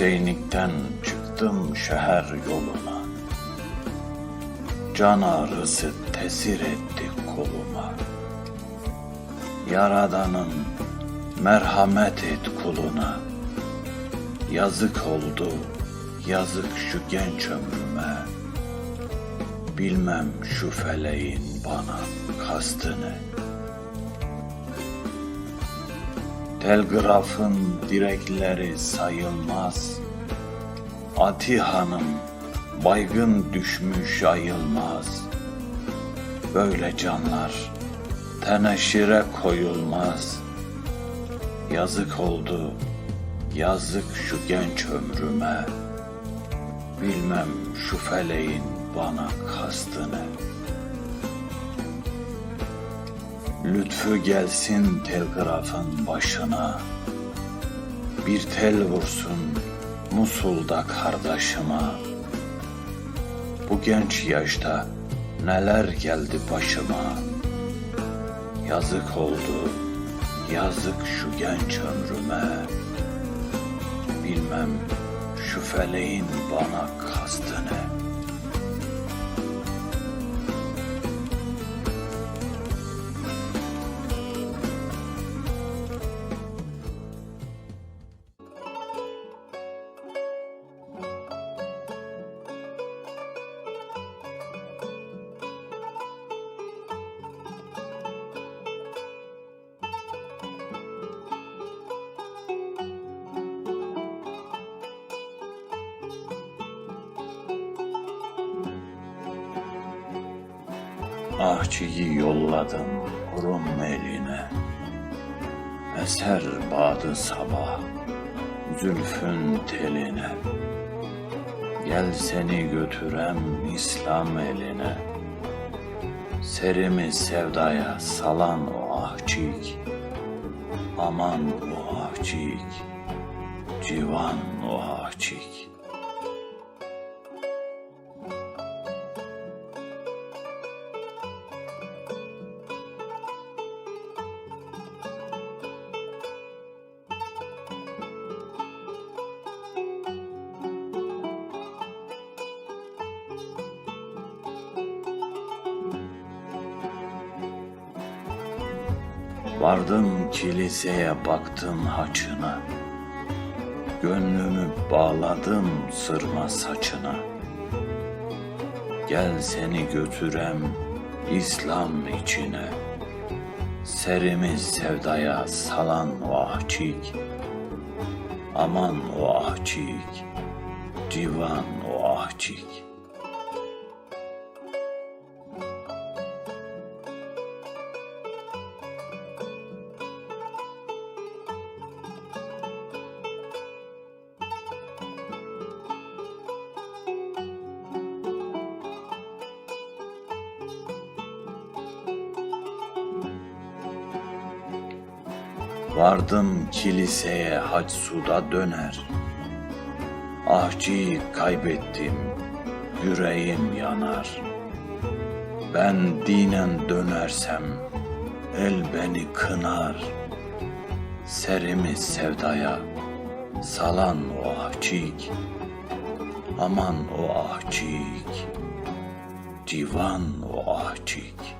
Hüseyinlik'ten çıktım şehir yoluna. Can ağrısı tesir etti koluma. Yaradanın merhamet et kuluna. Yazık oldu, yazık şu genç ömrüme. Bilmem şu feleğin bana kastını. Telgrafın direkleri sayılmaz. Atihan'ım baygın düşmüş ayılmaz. Böyle canlar teneşire koyulmaz. Yazık oldu, yazık şu genç ömrüme. Bilmem şu feleğin bana kastını. Lütfü gelsin telgrafın başına. Bir tel vursun Musul'da kardeşime. Bu genç yaşta neler geldi başıma. Yazık oldu, yazık şu genç ömrüme. Bilmem şu feleğin bana kastını. Ahçıyı yolladım Rum eline. Eser badı sabah Zülfün teline. Gel seni götürem İslam eline. Serimi sevdaya salan o ahçik Aman o ahçik Civan o ahçik Vardım kiliseye baktım haçına. Gönlümü bağladım sırma saçına. Gel seni götürem İslam içine. Serimi sevdaya salan o ahçik Aman o ahçik Civan o ahçik Vardım kiliseye hac suda döner. Ahçıyı kaybettim, yüreğim yanar. Ben dinen dönersem el beni kınar. Serimi sevdaya salan o ahçik. Aman o ahçik, civan o ahçik.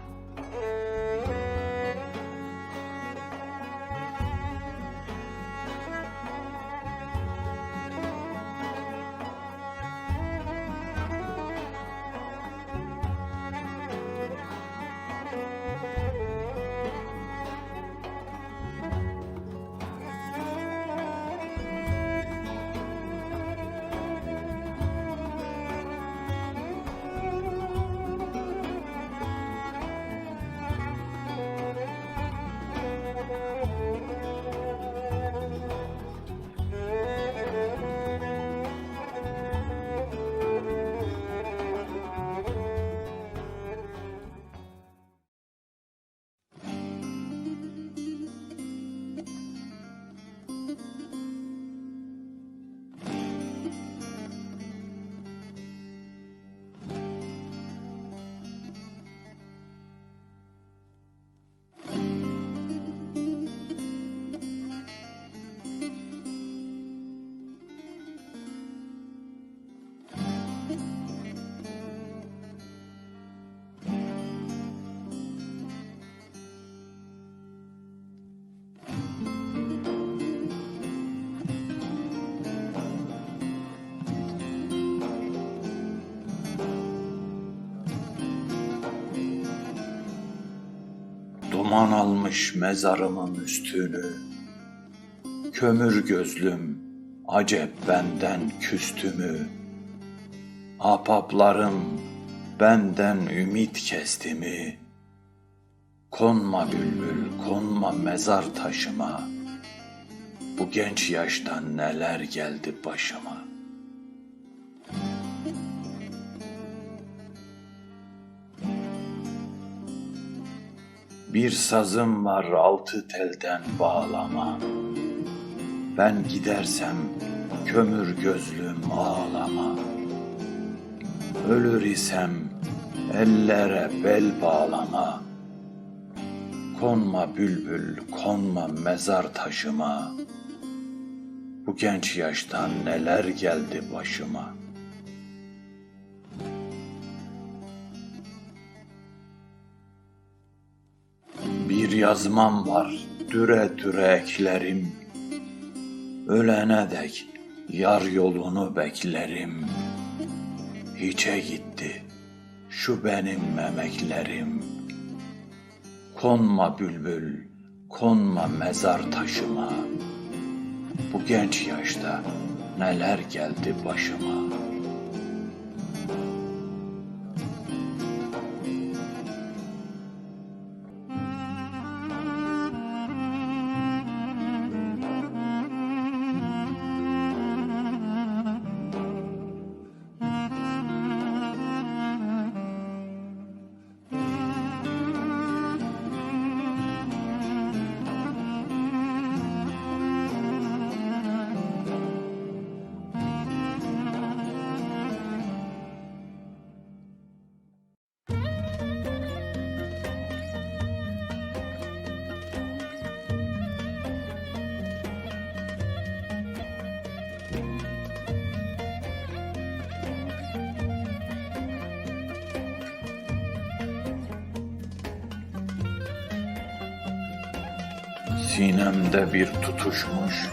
Duman almış mezarımın üstünü. Kömür gözlüm, acep benden küstümü. Apaplarım benden ümit kesti mi? Konma bülbül, konma mezar taşıma. Bu genç yaştan neler geldi başıma. Bir sazım var altı telden bağlama. Ben gidersem kömür gözlüm ağlama. Ölür isem ellere bel bağlama. Konma bülbül, konma mezar taşıma. Bu genç yaştan neler geldi başıma. Bir yazmam var, düre düre eklerim. Ölene dek yar yolunu beklerim. Hiçe gitti şu benim memeklerim. Konma bülbül, konma mezar taşıma. Bu genç yaşta neler geldi başıma. Sinemde bir tutuşmuş,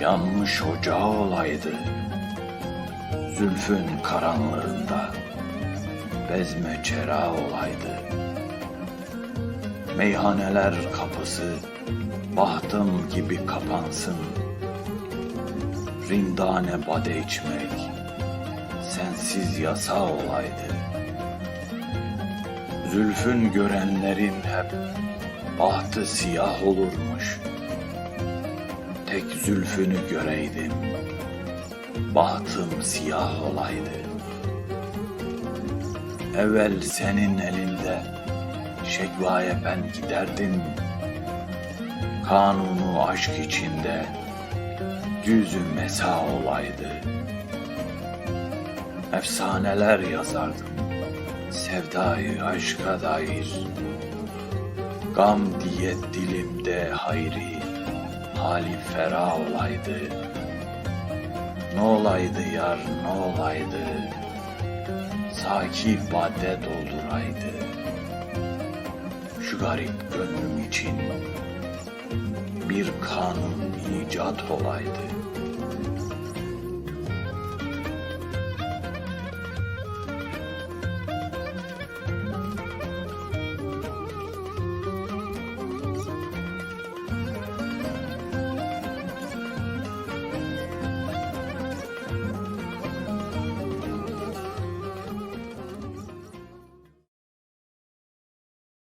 yanmış ocağı olaydı. Zülfün karanlığında bezme çera olaydı. Meyhaneler kapısı bahtım gibi kapansın. Rindane bade içmek sensiz yasa olaydı. Zülfün görenlerin hep bahtı siyah olurmuş. Tek zülfünü göreydim, bahtım siyah olaydı. Evvel senin elinde şekvaya ben giderdim. Kanunu aşk içinde düzü mesa olaydı. Efsaneler yazardım, sevdayı aşka dair. Gam diyet dilimde hayri, hali fera olaydı. Ne olaydı yar ne olaydı, saki bade dolduraydı. Şu garip gönlüm için bir kanun icat olaydı.